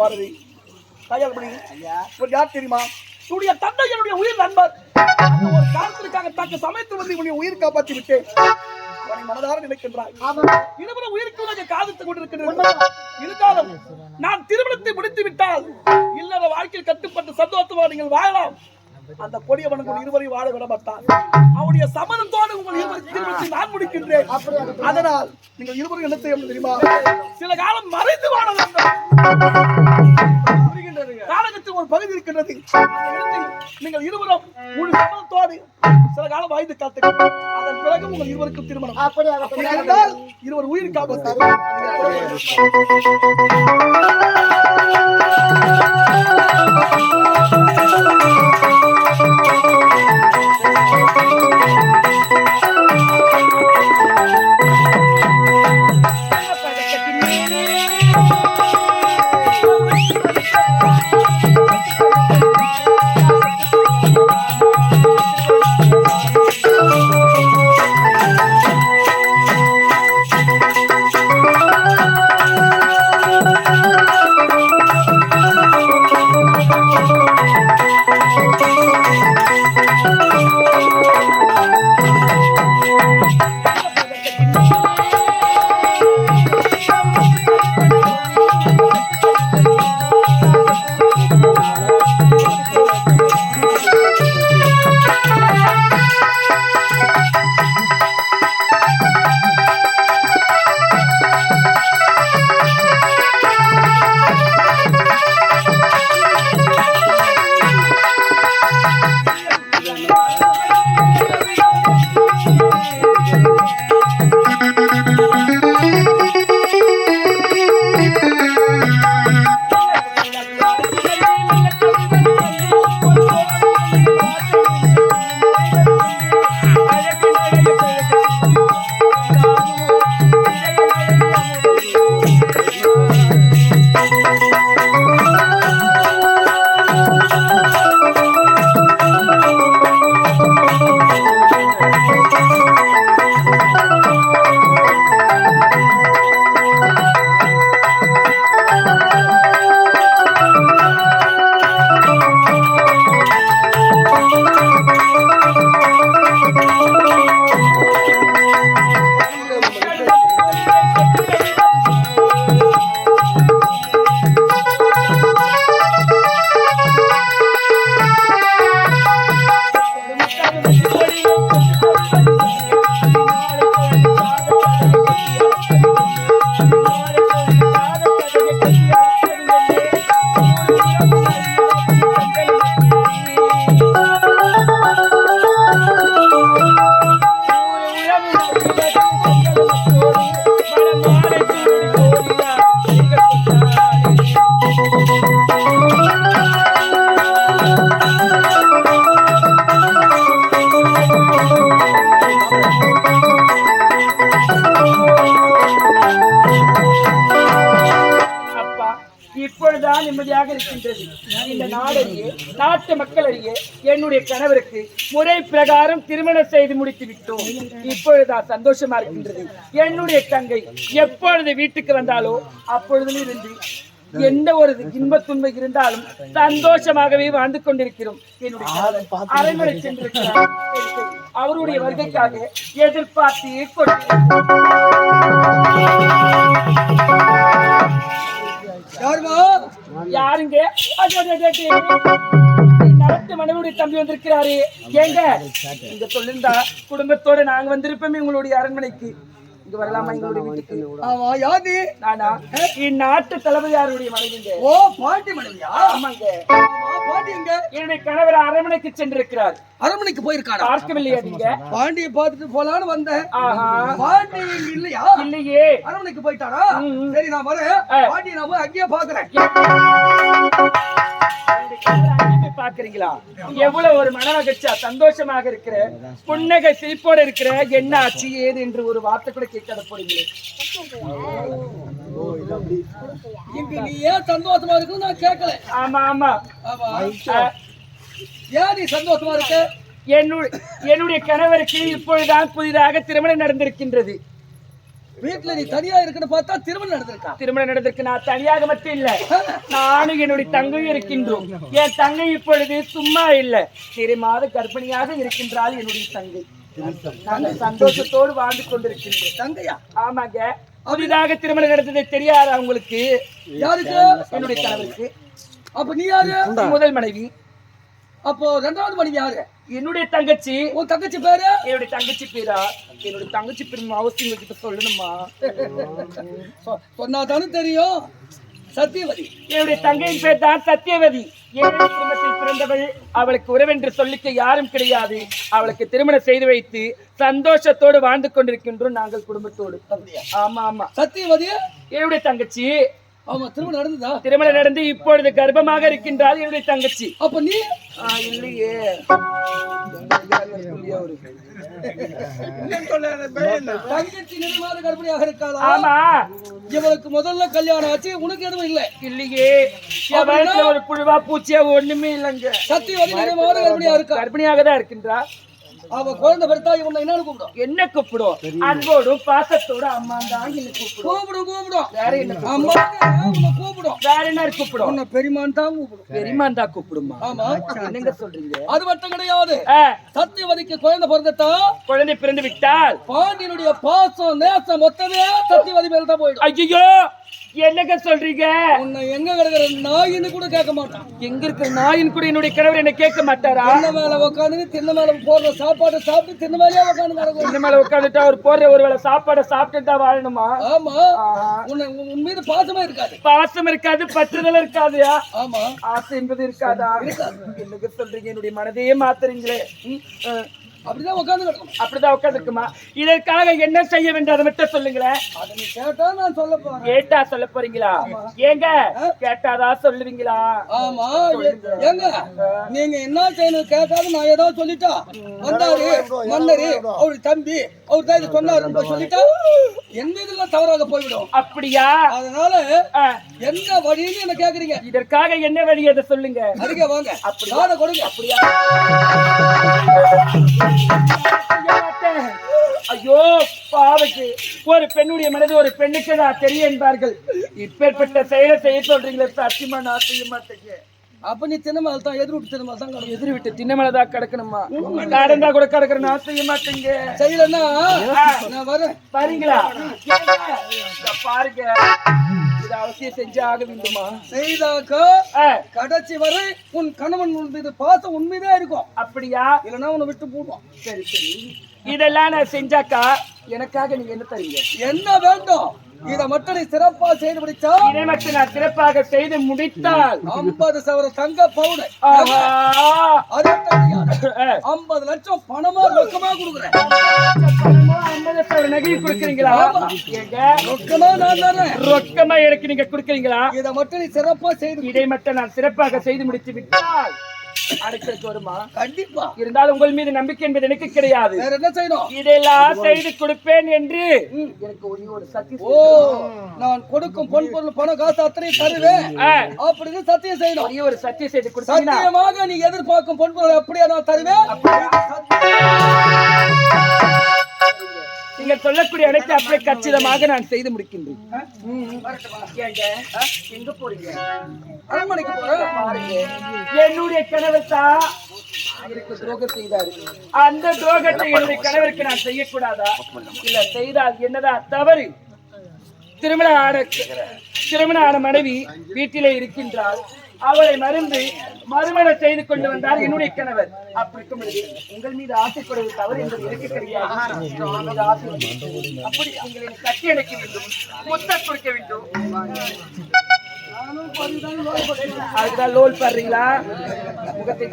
பாரதி. கையால் பண்ணி ஒரு யார் தெரியுமா? உன்னுடைய தந்தை என்னுடைய உயிர் நண்பர். ஒரு காலத்திற்காக தக்க சமயத்து வந்து உன்னுடைய உயிர் காப்பாற்றி விட்டேன். மனதார நினைக்கின்றாய். இருவரும் உயிருக்கு உனக்கு காதத்து கொண்டிருக்கின்றன இருந்தாலும் நான் திருமணத்தை முடித்து விட்டால் இல்லாத வாழ்க்கையில் கட்டுப்பட்டு சந்தோஷமா நீங்கள் வாழலாம். அந்த கொடியவன் உங்கள் இருவரையும் வாழ விட மாட்டான். அவனுடைய சம்மதத்தோடு உங்கள் திருமணத்தை நான் முடிக்கின்றேன். அதனால் நீங்கள் இருவரும் என்ன செய்ய தெரியுமா? சில காலம் மறைந்து வாழ வேண்டும். ஒரு பகுதி இருக்கின்றது. நீங்கள் இருவரும் முழு சம்மதத்தோடு சில காலம் வாய்ந்து காத்துங்கள் அதன் பிறகு உங்கள் இருவருக்கும் திருமணம். அப்படி இருந்தால் இருவர் உயிர் காப்பது அப்பா என்னுடைய கணவருக்கு முறை பிரகாரம் திருமணம் செய்து முடித்து விட்டோம் இப்பொழுதுதான் சந்தோஷமா இருக்கின்றது. என்னுடைய தங்கை எப்பொழுது வீட்டுக்கு வந்தாலோ அப்பொழுதும் இருந்து எந்த ஒரு இன்பத் துன்பம் இருந்தாலும் சந்தோஷமாகவே வாழ்ந்து கொண்டிருக்கிறோம். என்னுடைய கணவர் அரண்மனை சென்றிருக்கிறார். அவருடைய வருகைக்காக எதிர்பார்த்து கொண்டு யாருங்க. நடத்து மனைவியுடைய தம்பி வந்திருக்கிறாரு. ஏங்க? இங்க சொல்லிருந்தா குடும்பத்தோட நாங்க வந்திருப்போமே உங்களுடைய அரண்மனைக்கு. இங்க வரலாமா? எங்களுடைய வீட்டுக்கு. ஆமா யாரு நானா? இந்நாட்டு தளபதியாருடைய மனைவிங்க. ஓ பாட்டி மனைவியா? ஆமாங்க. ஆமா, பாட்டி எங்க? என்னுடைய கணவர் அரண்மனைக்கு சென்றிருக்கிறார். அரண்மனைக்கு போயிருக்கானா பார்க்கவில்லையா நீங்க? பாண்டியை பார்த்துட்டு போலான்னு வந்தேன். ஆஹா. பாண்டி இல்லையா? இல்லையே. அரண்மனைக்கு போயிட்டானா ம். சரி நான் வரேன். ஆ. பாண்டி நான் போய் அங்கேயே பாக்குறேன் பாக்குறீங்களா எவ்வளவு ஒரு மன மகிழ்ச்சியா சந்தோஷமாக இருக்கிற புன்னகை சிரிப்போட இருக்கிற என்ன ஆச்சு ஏது என்று ஒரு வார்த்தை கூட கேட்காத போறீங்களே. இங்க நீ ஏன் சந்தோஷமா இருக்குன்னு நான் கேட்கல. ஆமா ஆமா. ஏன் நீ சந்தோஷமா இருக்க? என்னுடைய கணவருக்கு இப்பொழுதுதான் புதிதாக திருமணம் நடந்திருக்கின்றது. வீட்டுல நீ தனியா இருக்குன்னு பார்த்தா திருமணம் நடந்திருக்கா? திருமணம் நடந்திருக்கு. நான் தனியாக மட்டும் இல்ல. நானும் என்னுடைய தங்கையும் இருக்கின்றோம். என் தங்கை இப்பொழுது சும்மா இல்ல. சிறு மாத கர்ப்பிணியாக இருக்கின்றாள் என்னுடைய தங்கை. நாங்கள் சந்தோஷத்தோடு வாழ்ந்து கொண்டிருக்கின்றோம். தங்கையா? ஆமாங்க. புதிதாக திருமணம் நடந்தது தெரியாதா உங்களுக்கு? யாருக்கு? என்னுடைய கணவருக்கு. அப்ப நீ யாரு? முதல் மனைவி. அப்போ ரெண்டாவது மனைவி யாரு? என்னுடைய தங்கச்சி. உன் தங்கச்சி பேரு? என்னுடைய தங்கச்சி பேரா? என்னுடைய தங்கச்சி பேரு அவசியம் வச்சுட்டு சொல்லணுமா? சொன்னாதானே தெரியும். சத்தியவதி. என்னுடைய தங்கையின் பேர் தான் சத்தியவதி. என்னுடைய குடும்பத்தில் பிறந்தவள். அவளுக்கு உறவென்று சொல்லிக்க யாரும் கிடையாது. அவளுக்கு திருமணம் செய்து வைத்து சந்தோஷத்தோடு வாழ்ந்து கொண்டிருக்கின்றோம் நாங்கள் குடும்பத்தோடு. ஆமா ஆமா. சத்தியவதி? என்னுடைய தங்கச்சி. ஆமா திருமணம் நடந்ததா? திருமணம் நடந்து இப்பொழுது கர்ப்பமாக இருக்கின்றாள் என்னுடைய தங்கச்சி. அப்ப நீ? இல்லையே. இவளுக்கு முதல்ல கல்யாணம் ஆச்சு உனக்கு எதுவும் இல்லை. இல்லையே. ஒரு புழுவா பூச்சியா ஒண்ணுமே இல்லைங்க. சத்தியவதி கர்ப்பிணியா இருக்கா? கர்ப்பிணியாக தான் இருக்கின்றா. அவ குழந்தை பெருத்தா இவனை என்னன்னு கூப்பிடும்? என்ன கூப்பிடும்? அன்போடும் பாசத்தோடும் அம்மா தான் என்ன கூப்பிடும். கூப்பிடும் வேற என்ன அம்மா உன்னை கூப்பிடும். வேற என்ன கூப்பிடும்? உன்னை பெரியமான் தான் கூப்பிடும். பெரியமான் தான் கூப்பிடுமா? ஆமா. என்னங்க சொல்றீங்க? அது மட்டும் கிடையாது. சத்தியவதிக்கு குழந்தை பிறந்துட்டா குழந்தை பிறந்து விட்டால்? பாண்டியனுடைய பாசம் நேசம் மொத்தமே சத்தியவதி மேல தான் போயிடும். ஐயோ என்னங்க சொல்றீங்க? உன்னை எங்க கிடக்குற நாயின்னு கூட கேட்க மாட்டான். எங்க இருக்கிற நாயின் கூட என்னுடைய கணவர் என்ன கேட்க மாட்டாரா? மேல உட்காந்து தின்ன மேல போடுற சாப்பாடு சாப்பிட்டு தின்ன மேலே உட்காந்து இந்த மேல உட்காந்துட்டு அவர் போடுற ஒரு வேளை சாப்பாடை சாப்பிட்டு தான் வாழணுமா? ஆமா. உன்னை உன் மீது பாசமா இருக்காது. பாசம் இருக்காது பற்றுதல் இருக்காதுயா? ஆமா. ஆசை என்பது இருக்காதா? என்னங்க சொல்றீங்க? என்னுடைய மனதையே மாத்துறீங்களே. அப்படிதான் உட்காந்து கிடக்கும் அப்படிதான் உட்காந்துக்குமா இதற்காக என்ன செய்ய வேண்டும் அதை மட்டும் சொல்லுங்களேன். அதை நீ கேட்டா நான் சொல்ல போறேன். கேட்டா சொல்ல போறீங்களா? ஏங்க கேட்டாதான் சொல்லுவீங்களா? ஆமா ஏங்க நீங்க என்ன செய்யணும்? கேட்காத நான் ஏதாவது சொல்லிட்டா? வந்தாரு மன்னரு அவரு தம்பி அவர் தான் இது சொன்னாரு. சொல்லிட்டா என் மீதுல தவறாக போய்விடும். அப்படியா? அதனால என்ன வழின்னு என்ன கேக்குறீங்க. இதற்காக என்ன வழி அதை சொல்லுங்க. அருகே வாங்க. காதை கொடுங்க. அப்படியா? ஐயோ பாவக்கு. ஒரு பெண்ணுடைய மனது ஒரு பெண்ணுக்கு நான் தெரிய என்பார்கள். இப்பேற்பட்ட செயலை செய்ய சொல்றீங்களே சத்தியமா நான் செய்ய மாட்டேங்க அப்ப நீ தினமால் தான் எதிர்விட்டு தினமால் தான் கிடக்கும் எதிர் விட்டு திண்ணமலைதா கிடக்கணுமா கடந்தா கூட கிடக்குற நான் செய்ய மாட்டேங்க. செய்யலன்னா நான் வரேன். பாருங்களா. பாருங்க. இது அவசியம் செஞ்சு ஆக வேண்டுமா? செய்தாக்கா கடைசி வரை உன் கணவன் மீது பாசம் உண்மைதான் இருக்கும். அப்படியா? இல்லைன்னா உன்னை விட்டு போடுவான். சரி சரி. இதெல்லாம் நான் செஞ்சாக்கா எனக்காக நீங்க என்ன தரீங்க? என்ன வேண்டும்? இத மட்டும் நீ சிறப்பா செய்து முடிச்சா இதை மட்டும் நான் சிறப்பாக செய்து முடித்தால் ஐம்பது சவர தங்க பவுடர். ஐம்பது லட்சம் பணமா ரொக்கமா கொடுக்குறேன். பணமோ ஐம்பது சவர நகை கொடுக்குறீங்களா? ரொக்கமா நான் தரேன். ரொக்கமா எனக்கு நீங்க கொடுக்குறீங்களா? இத மட்டும் நீ சிறப்பா செய்து. இதை மட்டும் நான் சிறப்பாக செய்து முடித்து விட்டால் அடைச்சலுக்கு வருமா? கண்டிப்பா. இருந்தாலும் உங்கள் மீது நம்பிக்கை என்பது எனக்கு கிடையாது. வேற என்ன செய்யணும்? இதெல்லாம் செய்து கொடுப்பேன் என்று. எனக்கு ஒரே ஒரு சக்தி ஓ நான் கொடுக்கும் பொன் பொருள் பண காசு அத்தனை தருவேன். அப்படின்னு சத்தியம் செய்யணும். ஒரே ஒரு சத்தியம் செய்து கொடுத்தீங்கன்னா. சத்தியமாக நீ எதிர்பார்க்கும் பொன் பொருள் அப்படியே நான் தருவேன். நீங்க சொல்லக்கூடிய அனைத்து அப்படியே கச்சிதமாக நான் செய்து முடிக்கின்றேன். என்னுடைய கணவர் தான் அந்த துரோகத்தை என்னுடைய கணவருக்கு நான் செய்யக்கூடாதா? இல்ல செய்தால் என்னதான் தவறு. திருமணம் ஆன திருமணம் ஆன மனைவி வீட்டிலே இருக்கின்றாள். அவளை மறந்து மறுமணம் செய்து கொண்டு வந்தார் என்னுடைய கணவர். அப்படி இருக்கும் உங்கள் மீது ஆசைப்படுவது தவறு என்பது எனக்கு ஆசை இருக்கிறது. அப்படி உங்களை கட்டி அணைக்க வேண்டும் முத்த கொடுக்க வேண்டும். லோல் பாடுறீங்களா? முகத்தை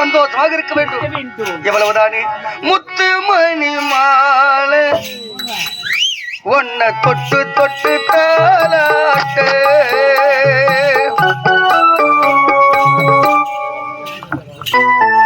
சந்தோஷமாக இருக்க வேண்டும். வேண்டும். எவ்வளவுதானே? முத்து மணி மாலை ஒன்ன தொட்டு தொட்டு தாலாட்டு Thank you.